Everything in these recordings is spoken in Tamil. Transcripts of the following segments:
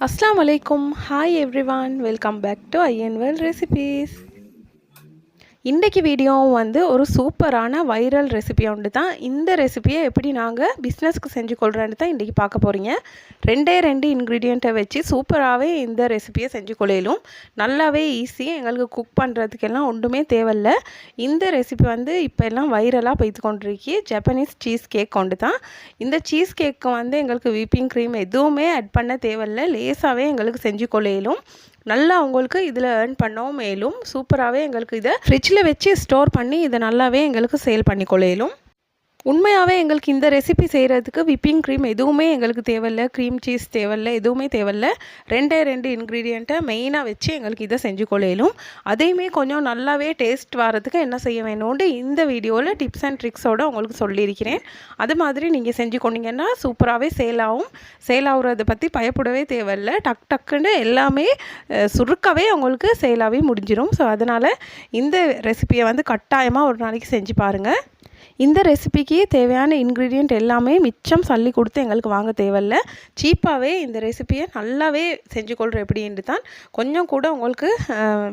அஸ்லாம் வலைக்கும் hi everyone welcome back to ஐஎன்வெல் recipes இன்றைக்கி வீடியோவும் வந்து ஒரு சூப்பரான வைரல் ரெசிபி ஒன்று தான். இந்த ரெசிபியை எப்படி நாங்கள் பிஸ்னஸ்க்கு செஞ்சு கொள்கிறேன்னு தான் இன்றைக்கி பார்க்க போகிறீங்க ரெண்டே ரெண்டு இன்க்ரீடியண்ட்டை வச்சு சூப்பராகவே இந்த ரெசிபியை செஞ்சு கொள்ளையிலும் நல்லாவே ஈஸி எங்களுக்கு குக் பண்ணுறதுக்கெல்லாம் ஒன்றுமே தேவையில்ல. இந்த ரெசிபி வந்து இப்போ எல்லாம் வைரலாக போய்த்து கொண்டிருக்கி. ஜப்பனீஸ் சீஸ் கேக் கொண்டு தான். இந்த சீஸ் கேக்கு வந்து எங்களுக்கு விப்பிங் க்ரீம் எதுவுமே ஆட் பண்ண தேவையில்ல. லேஸாகவே எங்களுக்கு செஞ்சு கொள்ளையிலும் நல்லா உங்களுக்கு இதில் ஏர்ன் பண்ணவும் மேலும் சூப்பராகவே எங்களுக்கு இதை ஃப்ரிட்ஜில் வச்சு ஸ்டோர் பண்ணி இதை நல்லாவே எங்களுக்கு சேல் பண்ணி கொள்ளையிலும் உண்மையாகவே எங்களுக்கு இந்த ரெசிபி செய்கிறதுக்கு விப்பிங் க்ரீம் எதுவுமே எங்களுக்கு தேவையில்ல க்ரீம் சீஸ் தேவையில்ல எதுவுமே தேவையில்ல. ரெண்டே ரெண்டு இன்க்ரீடியண்ட்டை மெயினாக வச்சு எங்களுக்கு இதை செஞ்சு கொள்ளையிலும் அதையுமே கொஞ்சம் நல்லாவே டேஸ்ட் வரதுக்கு என்ன செய்ய வேணும்னு இந்த வீடியோவில் டிப்ஸ் அண்ட் ட்ரிக்ஸோடு உங்களுக்கு சொல்லியிருக்கிறேன். அது மாதிரி நீங்கள் செஞ்சு கொண்டீங்கன்னா சூப்பராகவே சேல் ஆகும் சேல் ஆகுறதை பற்றி பயப்படவே தேவையில்ல. டக் டக்குன்னு எல்லாமே சுருக்கவே உங்களுக்கு சேலாகவே முடிஞ்சிடும் ஸோ அதனால் இந்த ரெசிபியை வந்து கட்டாயமாக ஒரு நாளைக்கு செஞ்சு பாருங்கள் இந்த ரெசிபிக்கு தேவையான இன்க்ரீடியண்ட் எல்லாமே மிச்சம் சல்லி கொடுத்து எங்களுக்கு வாங்க தேவையில்ல. சீப்பாகவே இந்த ரெசிப்பியை நல்லாவே செஞ்சு கொள்கிற எப்படின்ட்டு தான். கொஞ்சம் கூட உங்களுக்கு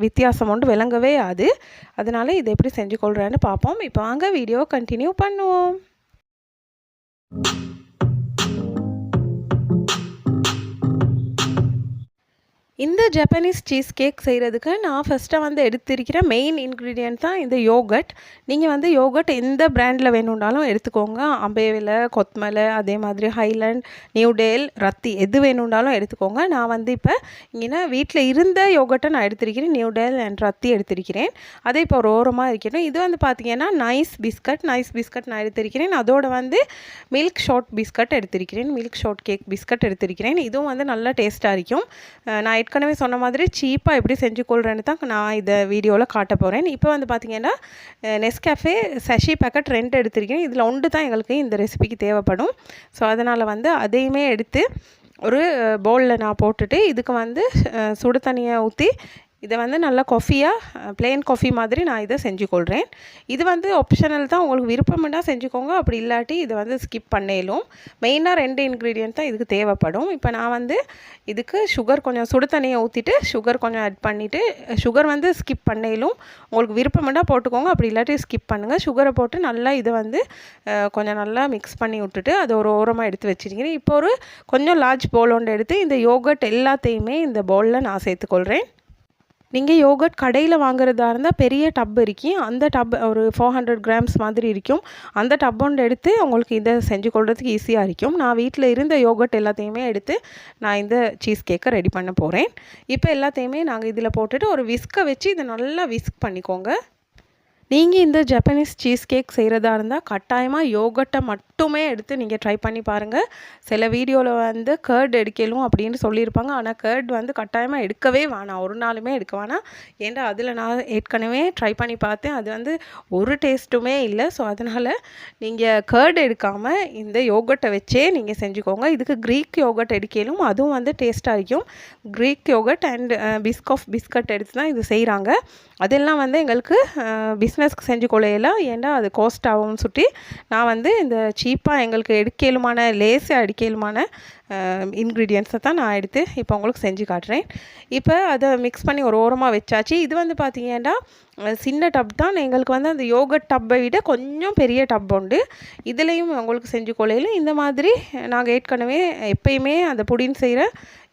வித்தியாசம் ஒன்று விளங்கவே ஆகுது அதனால் இதை எப்படி செஞ்சு கொள்கிறேன்னு பார்ப்போம். இப்போ வாங்க வீடியோ கண்டினியூ பண்ணுவோம். இந்த ஜப்பனீஸ் சீஸ் கேக் செய்கிறதுக்கு நான் ஃபஸ்ட்டாக வந்து எடுத்திருக்கிற மெயின் இன்க்ரீடியன்ட் தான் இந்த யோகட் நீங்கள் வந்து யோகட் எந்த பிராண்டில் வேணும்னாலும் எடுத்துக்கோங்க. அம்பேவில் கொத்மலை அதே மாதிரி ஹைலண்ட் நியூடேல் ரத்தி எது வேணும்னாலும் எடுத்துக்கோங்க. நான் வந்து இப்போ இங்கே வீட்டில் இருந்த யோகட்டை நான் எடுத்திருக்கிறேன். நியூடேல் அண்ட் ரத்தி எடுத்திருக்கிறேன். அதே இப்போ ஒரு ஓரமாக இருக்கணும் இது வந்து பார்த்தீங்கன்னா நைஸ் பிஸ்கட் நைஸ் பிஸ்கட் நான் எடுத்திருக்கிறேன். அதோட வந்து மில்க் ஷார்ட் பிஸ்கட் எடுத்திருக்கிறேன். மில்க் ஷார்ட் கேக் பிஸ்கட் எடுத்திருக்கிறேன். இதுவும் வந்து நல்லா டேஸ்ட்டாக இருக்கும். நான் ஏற்கனவே சொன்ன மாதிரி சீப்பாக எப்படி செஞ்சு கொள்கிறேன்னு தான் நான் இதை வீடியோவில் காட்ட போகிறேன் இப்போ வந்து பார்த்திங்கன்னா நெஸ்கேஃபே சஷி பேக்கெட் ரெண்டு எடுத்திருக்கேன். இதில் ஒன்று தான் எங்களுக்கு இந்த ரெசிபிக்கு தேவைப்படும். ஸோ அதனால் வந்து அதையுமே எடுத்து ஒரு பவுலில் நான் போட்டுட்டு இதுக்கு வந்து சுடு தண்ணியை ஊற்றி இதை வந்து நல்லா கொஃபியாக பிளெயின் கொஃபி மாதிரி நான் இதை செஞ்சு கொள்கிறேன் இது வந்து ஆப்ஷனல் தான். உங்களுக்கு விருப்பம்னா செஞ்சுக்கோங்க. அப்படி இல்லாட்டி இதை வந்து ஸ்கிப் பண்ணேலும். மெயினாக ரெண்டு இன்க்ரீடியன்ட் தான் இதுக்கு தேவைப்படும். இப்போ நான் வந்து இதுக்கு சுகர் கொஞ்சம் சுடு தண்ணியை ஊற்றிட்டு சுகர் கொஞ்சம் ஆட் பண்ணிவிட்டு சுகர் வந்து ஸ்கிப் பண்ணேலும் உங்களுக்கு விருப்பம்னா போட்டுக்கோங்க. அப்படி இல்லாட்டி ஸ்கிப் பண்ணுங்கள் சுகரை போட்டு நல்லா இதை வந்து கொஞ்சம் நல்லா மிக்ஸ் பண்ணி விட்டுட்டு அதை ஒரு ஓரமாக எடுத்து வச்சுருக்கிறேன். இப்போ ஒரு கொஞ்சம் லார்ஜ் பவுல் ஒன்று எடுத்து இந்த யோகட் எல்லாத்தையுமே இந்த பவுலில் நான் சேர்த்துக்கொள்கிறேன் நீங்கள் யோகட் கடையில் வாங்குறதா இருந்தால் பெரிய டப் இருக்கும் அந்த டப் ஒரு ஃபோர் ஹண்ட்ரட் கிராம்ஸ் மாதிரி இருக்கும். அந்த டப் ஒன்று எடுத்து உங்களுக்கு இதை செஞ்சு கொள்றதுக்கு ஈஸியாக இருக்கும். நான் வீட்டில் இருந்த யோகட் எல்லாத்தையுமே எடுத்து நான் இந்த சீஸ் கேக்கை ரெடி பண்ண போகிறேன் இப்போ எல்லாத்தையுமே நாங்கள் இதில் போட்டுட்டு ஒரு விஸ்கை வச்சு இதை நல்லா விஸ்க் பண்ணிக்கோங்க. நீங்கள் இந்த ஜப்பனீஸ் சீஸ் கேக் செய்கிறதா இருந்தால் கட்டாயமாக யோகட்டை மட்டுமே எடுத்து நீங்கள் ட்ரை பண்ணி பாருங்கள் சில வீடியோவில் வந்து கேர்ட் எடுக்கலும் அப்படின்னு சொல்லியிருப்பாங்க. ஆனால் கேர்ட் வந்து கட்டாயமாக எடுக்கவே வேணாம். ஒரு நாளுமே எடுக்க வேணாம். ஏன்டா அதில் நான் ஏற்கனவே ட்ரை பண்ணி பார்த்தேன். அது வந்து ஒரு டேஸ்ட்டுமே இல்லை. ஸோ அதனால் நீங்கள் கேர்ட் எடுக்காமல் இந்த யோகட்டை வச்சே நீங்கள் செஞ்சுக்கோங்க. இதுக்கு க்ரீக் யோகட் எடுக்கலும் அதுவும் வந்து டேஸ்ட்டாக இருக்கும். Greek yogurt and Biscoff biscuit எடுத்து தான் இது செய்கிறாங்க அதெல்லாம் வந்து எங்களுக்கு uh, பிஸ் பிஸ்னஸ்க்கு செஞ்சு கொள்ளையில. ஏன்டா அது காஸ்ட் ஆகும்னு சுட்டி நான் வந்து இந்த சீப்பாக எங்களுக்கு எடுக்கலுமான லேசு அடிக்கலுமான இன்க்ரீடியன்ஸை தான் நான் எடுத்து இப்போ உங்களுக்கு செஞ்சு காட்டுறேன். இப்போ அதை மிக்ஸ் பண்ணி ஒரு ஓரமாக வச்சாச்சு. இது வந்து பார்த்தீங்கன்னா சின்ன டப் தான். எங்களுக்கு வந்து அந்த யோகட் டப்பை விட கொஞ்சம் பெரிய டப் உண்டு. இதுலேயும் உங்களுக்கு செஞ்சு கொள்ளையில். இந்த மாதிரி நாங்கள் ஏற்கனவே எப்பயுமே அந்த புடின்னு செய்கிற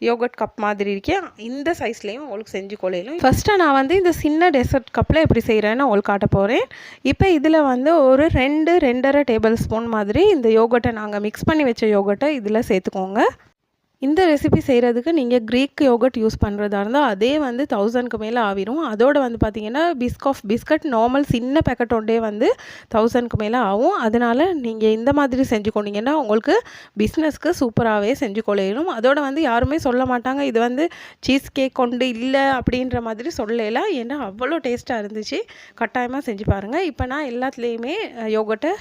யோகட் கப் மாதிரி இருக்கேன் இந்த சைஸ்லேயும் உங்களுக்கு செஞ்சு கொள்ளையிலும். ஃபஸ்ட்டு நான் வந்து இந்த சின்ன டெசர்ட் கப்பில் எப்படி செய்கிறேன்னு உங்களுக்கு காட்ட போகிறேன் இப்போ இதில் வந்து ஒரு ரெண்டு ரெண்டரை டேபிள் ஸ்பூன் மாதிரி இந்த யோகட்டை நாங்கள் மிக்ஸ் பண்ணி வச்ச யோகட்டை இதில் சேர்த்துக்கோங்க. இந்த ரெசிபி செய்கிறதுக்கு நீங்கள் க்ரீக் யோகட் யூஸ் பண்ணுறதா இருந்தால் அதே வந்து தௌசண்ட்க்கு மேலே ஆகிரும் அதோடு வந்து பார்த்தீங்கன்னா பிஸ்காஃப் பிஸ்கட் நார்மல் சின்ன பேக்கெட் ஒன்றே வந்து தௌசண்ட்க்கு மேலே ஆகும் அதனால் நீங்கள் இந்த மாதிரி செஞ்சு உங்களுக்கு பிஸ்னஸ்க்கு சூப்பராகவே செஞ்சு கொள்ளையிடும். அதோட வந்து யாருமே சொல்ல மாட்டாங்க இது வந்து சீஸ் கேக் கொண்டு இல்லை அப்படின்ற மாதிரி சொல்லலாம் ஏன்னா அவ்வளோ டேஸ்ட்டாக இருந்துச்சு. கட்டாயமாக செஞ்சு பாருங்கள் இப்போ நான் எல்லாத்துலேயுமே யோகட்டை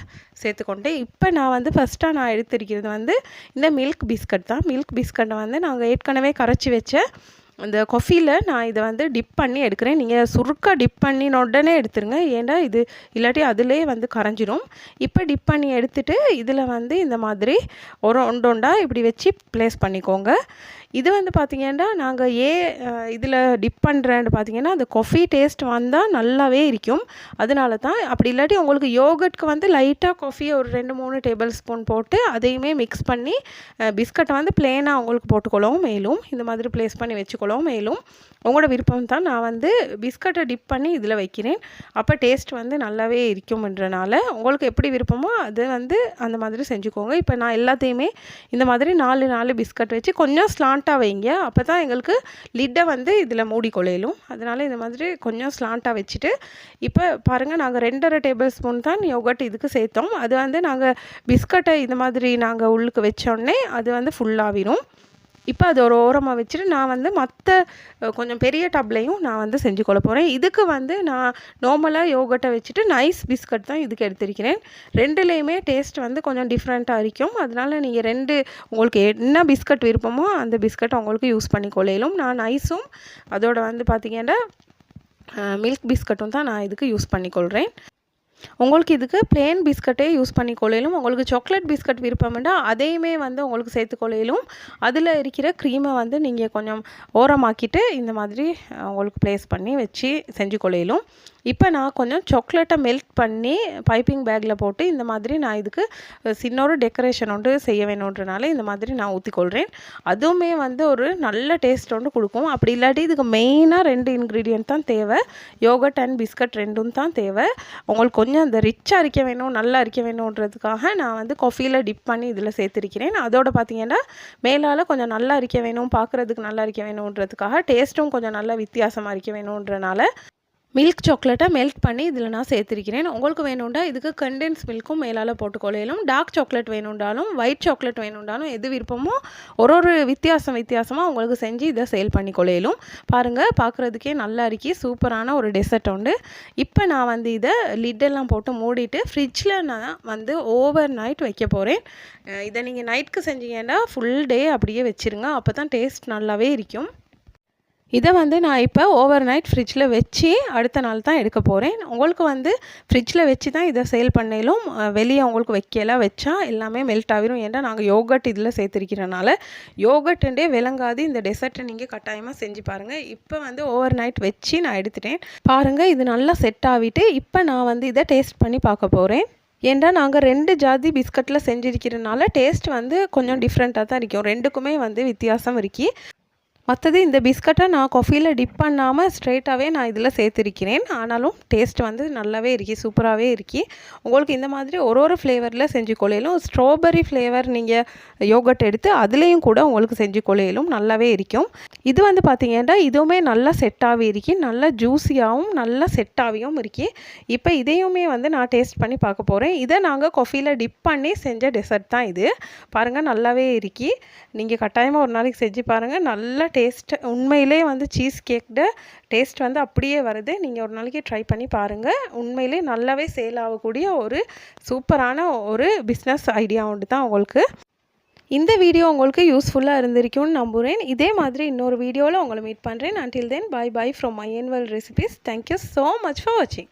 சேர்த்துக்கொண்டேன். இப்போ நான் வந்து ஃபஸ்ட்டாக நான் எடுத்திருக்கிறது வந்து இந்த மில்க் பிஸ்கட் தான். மில்க் பிஸ்கட் பிஸ்கட்டை வந்து நாங்கள் ஏற்கனவே கரைச்சி வச்ச இந்த கொஃபியில் நான் இதை வந்து டிப் பண்ணி எடுக்கிறேன். நீங்கள் சுருக்க டிப் பண்ணின உடனே எடுத்துருங்க. ஏன்னா இது இல்லாட்டி அதிலே வந்து கரைஞ்சிரும். இப்போ டிப் பண்ணி எடுத்துட்டு இதில் வந்து இந்த மாதிரி ஒரு ஒண்டு ஒண்டா இப்படி வச்சு ப்ளேஸ் பண்ணிக்கோங்க. இது வந்து பார்த்திங்கன்னா நாங்கள் ஏ இதில் டிப் பண்ணுறேன்னு பார்த்தீங்கன்னா அந்த கொஃபி டேஸ்ட் வந்தால் நல்லாவே இருக்கும். அதனால தான் அப்படி இல்லாட்டி உங்களுக்கு யோகட்க்கு வந்து லைட்டாக கொஃபி ஒரு ரெண்டு மூணு டேபிள் ஸ்பூன் போட்டு அதையுமே மிக்ஸ் பண்ணி பிஸ்கட்டை வந்து பிளேனாக உங்களுக்கு போட்டுக்கொள்ளவும் மேலும். இந்த மாதிரி ப்ளேஸ் பண்ணி வச்சுக்கொள்ளவும் மேலும் உங்களோட விருப்பம் தான் நான் வந்து பிஸ்கட்டை டிப் பண்ணி இதில் வைக்கிறேன். அப்போ டேஸ்ட் வந்து நல்லாவே இருக்கும்ன்றனால உங்களுக்கு எப்படி விருப்பமோ அது வந்து அந்த மாதிரி செஞ்சுக்கோங்க. இப்போ நான் எல்லாத்தையுமே இந்த மாதிரி நாலு நாலு பிஸ்கட் வச்சு கொஞ்சம் ஸ்லாண்ட்டாக வைங்க. அப்போ தான் எங்களுக்கு லிட்டை வந்து இதில் மூடிக்கொள்ளையிலும் அதனால் இந்த மாதிரி கொஞ்சம் ஸ்லாண்ட்டாக வச்சுட்டு இப்போ பாருங்கள் நாங்கள் ரெண்டரை டேபிள் ஸ்பூன் தான் யோகட் இதுக்கு சேர்த்தோம். அது வந்து நாங்கள் பிஸ்கட்டை இந்த மாதிரி நாங்கள் உள்ளுக்கு வச்சோடனே அது வந்து ஃபுல்லாகிடும் இப்போ அது ஒரு ஓரமாக வச்சுட்டு நான் வந்து மற்ற கொஞ்சம் பெரிய டப்லையும் நான் வந்து செஞ்சு கொள்ள போகிறேன் இதுக்கு வந்து நான் நார்மலாக யோகட்டை வச்சுட்டு நைஸ் பிஸ்கட் தான் இதுக்கு எடுத்திருக்கிறேன். ரெண்டுலேயுமே டேஸ்ட் வந்து கொஞ்சம் டிஃப்ரெண்ட்டாக இருக்கும் அதனால் நீங்கள் ரெண்டு உங்களுக்கு என்ன பிஸ்கட் விருப்பமோ அந்த பிஸ்கட் உங்களுக்கு யூஸ் பண்ணி கொள்ளையிலும் நான் நைஸும் அதோட வந்து பார்த்திங்கன்னா மில்க் பிஸ்கட்டும் தான் நான் இதுக்கு யூஸ் பண்ணிக்கொள்கிறேன் உங்களுக்கு இதுக்கு பிளேன் பிஸ்கட்டே யூஸ் பண்ணி கொள்ளையிலும் உங்களுக்கு சாக்லேட் பிஸ்கட் விருப்பம்னா அதையுமே வந்து உங்களுக்கு சேர்த்து கொள்ளையிலும் அதில் இருக்கிற க்ரீமை வந்து நீங்கள் கொஞ்சம் ஓரமாக்கிட்டு இந்த மாதிரி உங்களுக்கு ப்ளேஸ் பண்ணி வச்சு செஞ்சு கொள்ளையிலும் இப்போ நான் கொஞ்சம் சாக்லேட்டை மெல்ட் பண்ணி பைப்பிங் பேக்கில் போட்டு இந்த மாதிரி நான் இதுக்கு சின்னொரு டெக்கரேஷன் ஒன்று செய்ய வேணுன்றனால இந்த மாதிரி நான் ஊற்றிக்கொள்கிறேன் அதுவுமே வந்து ஒரு நல்ல டேஸ்ட் ஒன்று கொடுக்கும். அப்படி இல்லாட்டி இதுக்கு மெயினாக ரெண்டு இன்க்ரீடியன்ட் தான் தேவை. யோகட் அண்ட் பிஸ்கட் ரெண்டும் தான் தேவை. உங்களுக்கு கொஞ்சம் அந்த ரிச்சாக அரிக்க வேணும் நல்லா அரிக்க வேணுன்றதுக்காக நான் வந்து காஃபியில் டிப் பண்ணி இதில் சேர்த்துருக்கிறேன். அதோட பார்த்தீங்கன்னா மேலால் கொஞ்சம் நல்லா அரிக்க வேணும் பார்க்குறதுக்கு நல்லா அரிக்க வேணுன்றதுக்காக டேஸ்ட்டும் கொஞ்சம் நல்லா வித்தியாசமாக அரிக்க வேணுன்றனால மில்க் சாக்லேட்டை மெல்ட் பண்ணி இதில் நான் சேர்த்துருக்கிறேன். உங்களுக்கு வேணுண்டா இதுக்கு கண்டென்ஸ் மில்க்கும் மேலால் போட்டுக்கொள்ளையிலும் டார்க் சாக்லேட் வேணுண்டாலும் ஒயிட் சாக்லேட் வேணுண்டாலும் எது விருப்பமோ ஒரு ஒரு வித்தியாசம் வித்தியாசமாக உங்களுக்கு செஞ்சு இதை சேல் பண்ணி கொள்ளையிலும் பாருங்கள் பார்க்குறதுக்கே நல்லா இருக்கி சூப்பரான ஒரு டெசர்ட் உண்டு. இப்போ நான் வந்து இதை லிட்டெல்லாம் போட்டு மூடிட்டு ஃப்ரிட்ஜில் நான் வந்து ஓவர் நைட் வைக்க போகிறேன் இதை நீங்கள் நைட்டுக்கு செஞ்சீங்கன்னா ஃபுல் டே அப்படியே வச்சுருங்க. அப்போ தான் டேஸ்ட் நல்லாவே இருக்கும். இதை வந்து நான் இப்போ ஓவர் நைட் ஃப்ரிட்ஜில் வச்சு அடுத்த நாள் தான் எடுக்க போகிறேன் உங்களுக்கு வந்து ஃப்ரிட்ஜில் வச்சு தான் இதை சேல் பண்ணையிலும் வெளியே உங்களுக்கு வைக்கலாம் வச்சா எல்லாமே மெல்ட் ஆகிரும் ஏன்னா நாங்கள் யோகட் இதில் சேர்த்துருக்கிறனால யோகட்டுண்டே விளங்காது. இந்த டெசர்ட்டை நீங்கள் கட்டாயமாக செஞ்சு பாருங்கள் இப்போ வந்து ஓவர் நைட் வச்சு நான் எடுத்துட்டேன். பாருங்கள் இது நல்லா செட் ஆகிட்டு இப்போ நான் வந்து இதை டேஸ்ட் பண்ணி பார்க்க போகிறேன் ஏன்டா நாங்கள் ரெண்டு ஜாதி பிஸ்கட்டில் செஞ்சிருக்கிறனால டேஸ்ட் வந்து கொஞ்சம் டிஃப்ரெண்ட்டாக தான் இருக்கும். ரெண்டுக்குமே வந்து வித்தியாசம் இருக்குது மற்றது இந்த பிஸ்கட்டை நான் கொஃபியில் டிப் பண்ணாமல் ஸ்ட்ரெயிட்டாகவே நான் இதில் சேர்த்துருக்கிறேன். ஆனாலும் டேஸ்ட் வந்து நல்லாவே இருக்கி சூப்பராகவே இருக்கி. உங்களுக்கு இந்த மாதிரி ஒரு ஒரு ஃப்ளேவரில் செஞ்சு கொள்ளையிலும் ஸ்ட்ராபெரி ஃப்ளேவர் நீங்கள் யோகட் எடுத்து அதுலேயும் கூட உங்களுக்கு செஞ்சு கொள்ளையிலும் நல்லாவே இருக்கும். இது வந்து பார்த்திங்கன்னா இதுவுமே நல்லா செட்டாகவே இருக்கி நல்லா ஜூஸியாகவும் நல்லா செட்டாகவும் இருக்கி. இப்போ இதையுமே வந்து நான் டேஸ்ட் பண்ணி பார்க்க போகிறேன் இதை நாங்கள் கொஃபியில் டிப் பண்ணி செஞ்ச டெசர்ட் தான் இது. பாருங்கள் நல்லாவே இருக்கி. நீங்கள் கட்டாயமாக ஒரு நாளைக்கு செஞ்சு பாருங்கள் நல்லா டேஸ்ட் உண்மையிலே வந்து சீஸ் கேக்கோட டேஸ்ட் வந்து அப்படியே வருது. நீங்கள் ஒரு நாளைக்கு ட்ரை பண்ணி பாருங்கள் உண்மையிலே நல்லாவே சேல் ஆகக்கூடிய ஒரு சூப்பரான ஒரு பிஸ்னஸ் ஐடியா ஒன்று தான் உங்களுக்கு. இந்த வீடியோ உங்களுக்கு யூஸ்ஃபுல்லாக இருந்திருக்கும்னு நம்புகிறேன் இதே மாதிரி இன்னொரு வீடியோவில் உங்களை மீட் பண்ணுறேன் until then bye bye from my envel recipes thank you so much for வாட்சிங்